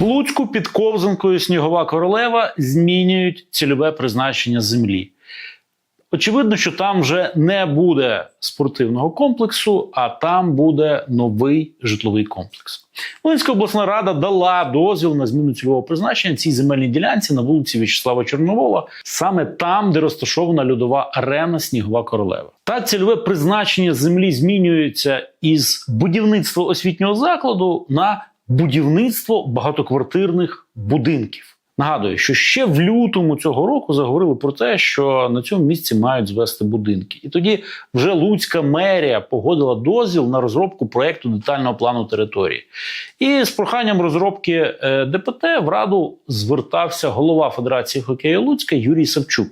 Луцьку під Ковзанкою Снігова королева змінюють цільове призначення землі. Очевидно, що там вже не буде спортивного комплексу, а там буде новий житловий комплекс. Волинська обласна рада дала дозвіл на зміну цільового призначення цій земельній ділянці на вулиці В'ячеслава Чорновола, саме там, де розташована льодова арена Снігова королева. Та цільове призначення землі змінюється із будівництва освітнього закладу на будівництво багатоквартирних будинків. Нагадую, що ще в лютому цього року заговорили про те, що на цьому місці мають звести будинки. І тоді вже Луцька мерія погодила дозвіл на розробку проекту детального плану території. І з проханням розробки е, ДПТ в раду звертався голова Федерації хокею Луцька Юрій Савчук.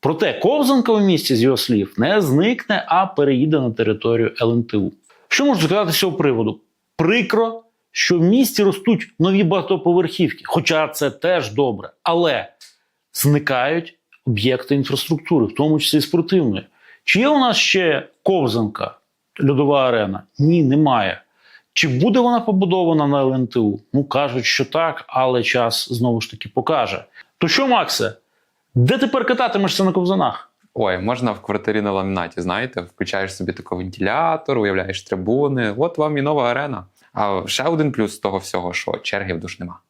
Проте ковзанка в місті, з його слів, не зникне, а переїде на територію ЛНТУ. Що можна сказати з цього приводу? Прикро, що в місті ростуть нові багатоповерхівки, хоча це теж добре, але зникають об'єкти інфраструктури, в тому числі спортивної. Чи є у нас ще ковзанка, льодова арена? Ні, немає. Чи буде вона побудована на ЛНТУ? Ну кажуть, що так, але час знову ж таки покаже. То що, Максе, де тепер кататимешся на ковзанах? Ой, можна в квартирі на ламінаті, знаєте, включаєш собі такий вентилятор, уявляєш трибуни. От вам і нова арена. А ще один плюс того всього, що черги в душ нема.